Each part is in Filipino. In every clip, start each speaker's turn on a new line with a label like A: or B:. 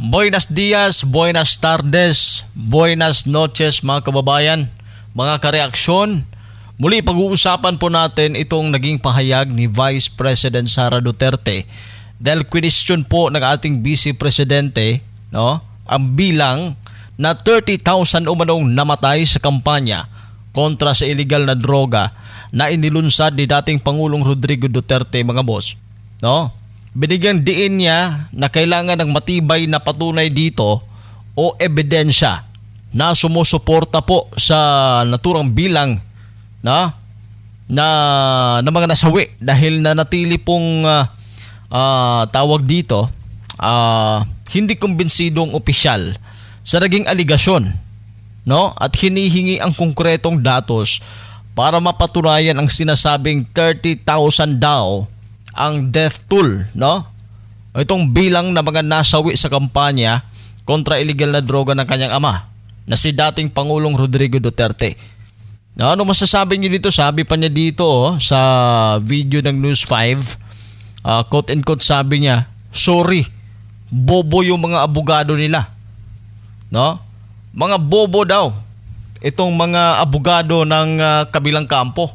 A: Buenas dias, buenas tardes, buenas noches mga kababayan, mga kareaksyon. Muli pag-uusapan po natin itong naging pahayag ni Vice President Sara Duterte dahil question po ng ating Vice Presidente no, ang bilang na 30,000 umanong namatay sa kampanya kontra sa illegal na droga na inilunsad ni dating Pangulong Rodrigo Duterte mga boss. No? Binigyan diin niya na kailangan ng matibay na patunay dito o ebidensya na sumusuporta po sa naturang bilang na na, na mga nasawi dahil nanatili pong ah, ah, tawag dito ah, hindi kumbinsidong opisyal sa naging aligasyon no? At hinihingi ang konkretong datos para mapatunayan ang sinasabing 30,000 daw ang death toll no itong bilang na mga nasawi sa kampanya kontra illegal na droga ng kanyang ama na si dating Pangulong Rodrigo Duterte. No, ano masasabi niyo dito? Sabi pa niya dito oh, sa video ng News 5, ah, quote and quote sabi niya, sorry, bobo yung mga abogado nila. No? Mga bobo daw itong mga abogado ng ah, kabilang kampo.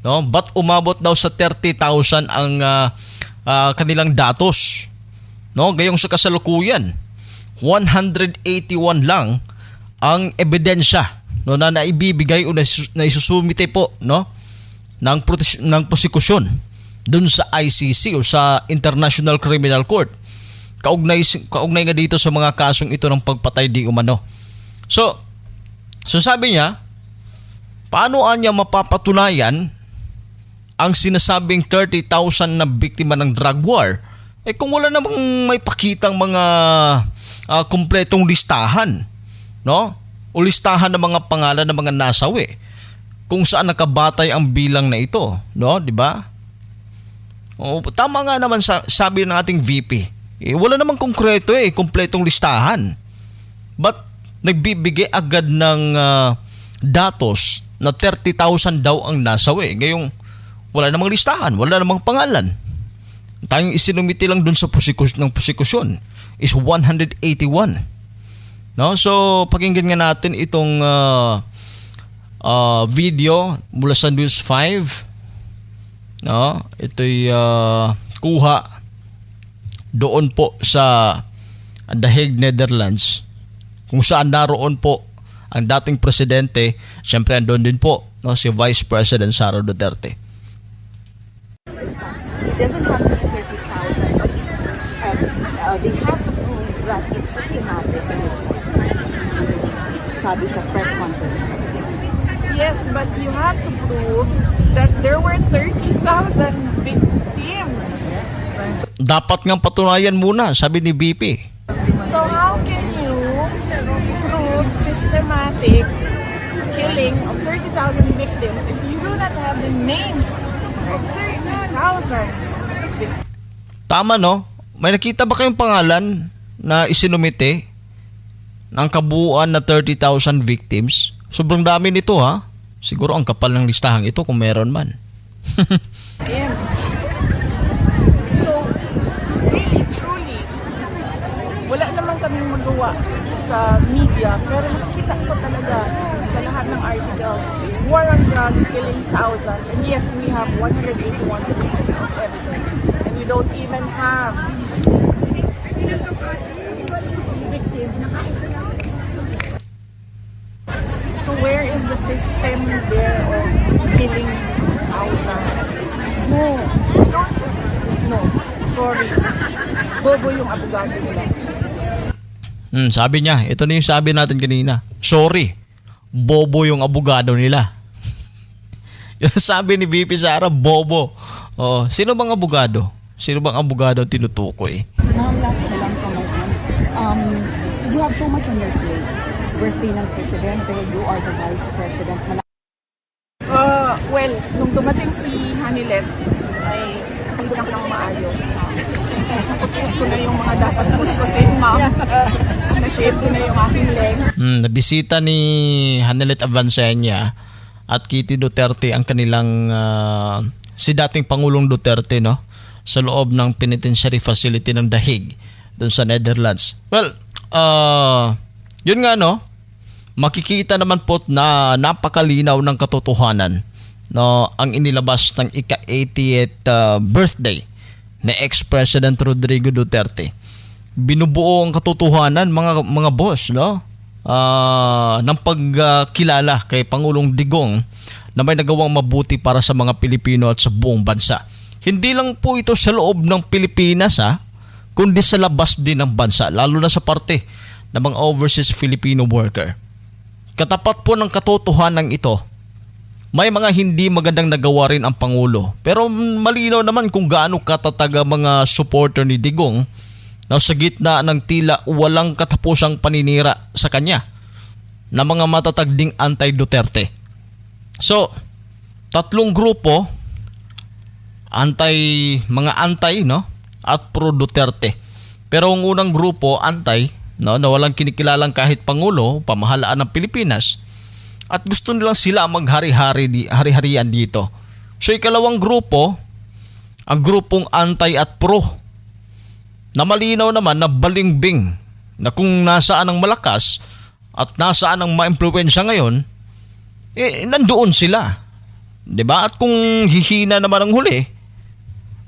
A: No? Ba't umabot daw sa 30,000 ang ah, ah, kanilang datos? No, gayong sa kasalukuyan, 181 lang ang ebidensya no na naibibigay o naisus- naisusumite po no ng protes- ng prosekusyon dun sa ICC o sa International Criminal Court. Kaugnay kaugnay nga dito sa mga kasong ito ng pagpatay di umano. So, so sabi niya, paano anya mapapatunayan ang sinasabing 30,000 na biktima ng drug war? Eh kung wala namang may pakitang mga ah, kumpletong listahan, no? O listahan ng mga pangalan ng mga nasawi kung saan nakabatay ang bilang na ito, no? 'Di ba? O, tama nga naman sa, sabi ng ating VP. Eh, wala namang konkreto eh, kumpletong listahan. But nagbibigay agad ng ah, datos na 30,000 daw ang nasawi. Ngayong wala namang listahan, wala namang pangalan. Ang Tayong isinumiti lang dun sa posikus ng posikusyon is 181. No? So, pakinggan nga natin itong ah, ah, video mula sa News 5. No? Ito'y ah, kuha doon po sa The Hague, Netherlands kung saan naroon po ang dating presidente, syempre andun din po no, si Vice President Sara Duterte.
B: Doesn't have to be 30,000, but um, uh, they have to prove that it's systematic and it's sabi sa press conference.
C: Yes, but you have to prove that there were 30,000 victims.
A: Dapat ngang patunayan muna, sabi ni BP.
C: So how can you prove systematic killing of 30,000 victims if you do not have the names of 30,000 victims?
A: Tama no? May nakita ba kayong pangalan na isinumite ng kabuuan na 30,000 victims? Sobrang dami nito ha. Siguro ang kapal ng listahang ito kung meron man.
C: So, really, truly, wala naman kaming magawa sa media, pero nakikita ko talaga sa lahat ng articles, war on drugs killing thousands, and yet we have 181 pieces of evidence, and we don't even have victims. So where is the system there of killing thousands? No. No. Sorry. Bobo yung abogado nila.
A: Hmm, sabi niya, ito na yung sabi natin kanina. Sorry, bobo yung abogado nila. Yung sabi ni VP Sara, bobo. Oh, sino bang abogado? Sino bang abogado tinutukoy?
B: Ma'am, last na lang from my end. Um, you have so much on your plate. Birthday ng presidente, you are the vice president.
C: Uh, well, nung dumating si Hanilet, ay hindi ko lang maayos. Napusis ko na yung mga dapat puspusin, ma'am. Na-shave ko na yung aking legs.
A: Hmm, nabisita ni Hanelet Avancenia at Kitty Duterte ang kanilang ah, si dating Pangulong Duterte no sa loob ng penitentiary facility ng Dahig dun sa Netherlands. Well, uh, yun nga no, makikita naman po na napakalinaw ng katotohanan no ang inilabas ng ika-80th uh, birthday ni ex-president Rodrigo Duterte. Binubuo ang katotohanan mga mga boss no ah, ng pagkilala kay Pangulong Digong na may nagawang mabuti para sa mga Pilipino at sa buong bansa. Hindi lang po ito sa loob ng Pilipinas ha, kundi sa labas din ng bansa, lalo na sa parte ng mga overseas Filipino worker. Katapat po ng katotohanan ito, may mga hindi magandang nagawa rin ang Pangulo. Pero malinaw naman kung gaano katatag ang mga supporter ni Digong na sa gitna ng tila walang katapusang paninira sa kanya na mga matatag ding anti-Duterte. So, tatlong grupo, anti, mga anti, no? At pro-Duterte. Pero ang unang grupo, anti, no? Na walang kinikilalang kahit Pangulo, pamahalaan ng Pilipinas, at gusto nilang sila maghari-hari di, hari-harian dito. So ikalawang grupo, ang grupong anti at pro na malinaw naman na balingbing na kung nasaan ang malakas at nasaan ang maimpluwensya ngayon, eh nandoon sila. 'Di ba? At kung hihina naman ang huli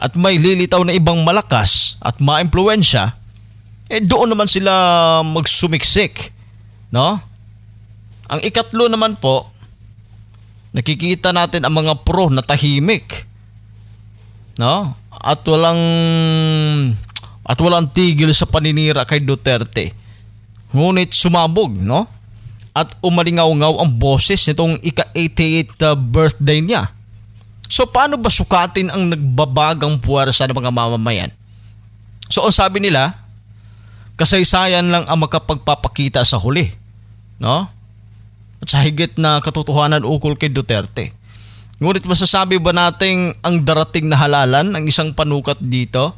A: at may lilitaw na ibang malakas at maimpluwensya, eh doon naman sila magsumiksik, no? Ang ikatlo naman po, nakikita natin ang mga pro na tahimik. No? At walang at walang tigil sa paninira kay Duterte. Ngunit sumabog, no? At umalingaw-ngaw ang boses nitong ika-88 uh, birthday niya. So paano ba sukatin ang nagbabagang puwersa ng mga mamamayan? So ang sabi nila, kasaysayan lang ang makapagpapakita sa huli. No? At sa higit na katotohanan ukol kay Duterte. Ngunit masasabi ba nating ang darating na halalan ng isang panukat dito?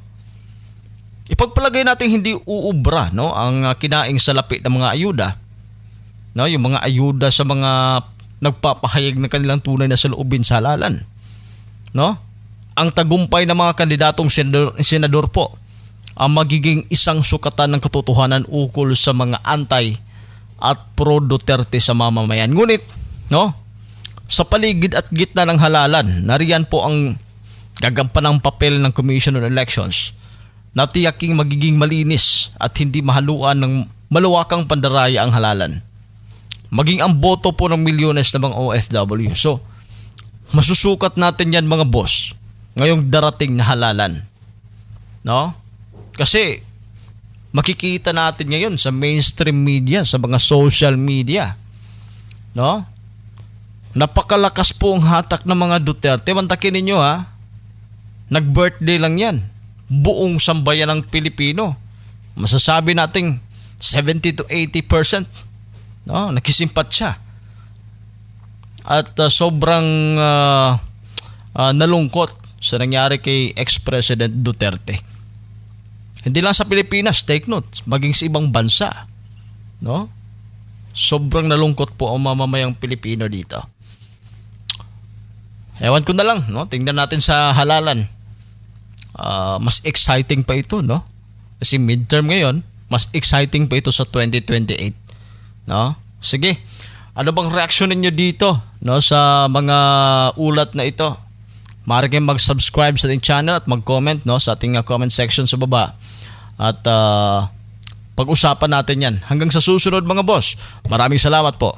A: Ipagpalagay natin hindi uubra no ang uh, kinaing salapi ng mga ayuda. No, yung mga ayuda sa mga nagpapahayag ng kanilang tunay na saloobin sa halalan. No? Ang tagumpay ng mga kandidatong senador, senador po ang magiging isang sukatan ng katotohanan ukol sa mga antay at pro Duterte sa mamamayan. Ngunit, no, sa paligid at gitna ng halalan, nariyan po ang gagampanang papel ng Commission on Elections na tiyaking magiging malinis at hindi mahaluan ng maluwakang pandaraya ang halalan. Maging ang boto po ng milyones ng mga OFW. So, masusukat natin yan mga boss ngayong darating na halalan. No? Kasi makikita natin ngayon sa mainstream media, sa mga social media. No? Napakalakas po ang hatak ng mga Duterte. Mantakin ninyo ha. Nag-birthday lang yan. Buong sambayan ng Pilipino. Masasabi nating 70 to 80% no, nakisimpat siya. At uh, sobrang uh, uh, nalungkot sa nangyari kay ex-president Duterte. Hindi lang sa Pilipinas, take note, maging sa ibang bansa. No? Sobrang nalungkot po ang mamamayang Pilipino dito. Ewan ko na lang, no? Tingnan natin sa halalan. Uh, mas exciting pa ito, no? Kasi midterm ngayon, mas exciting pa ito sa 2028. No? Sige. Ano bang reaksyon ninyo dito, no, sa mga ulat na ito? Maaari kayong mag-subscribe sa ating channel at mag-comment no, sa ating uh, comment section sa baba. At uh, pag-usapan natin yan. Hanggang sa susunod mga boss. Maraming salamat po.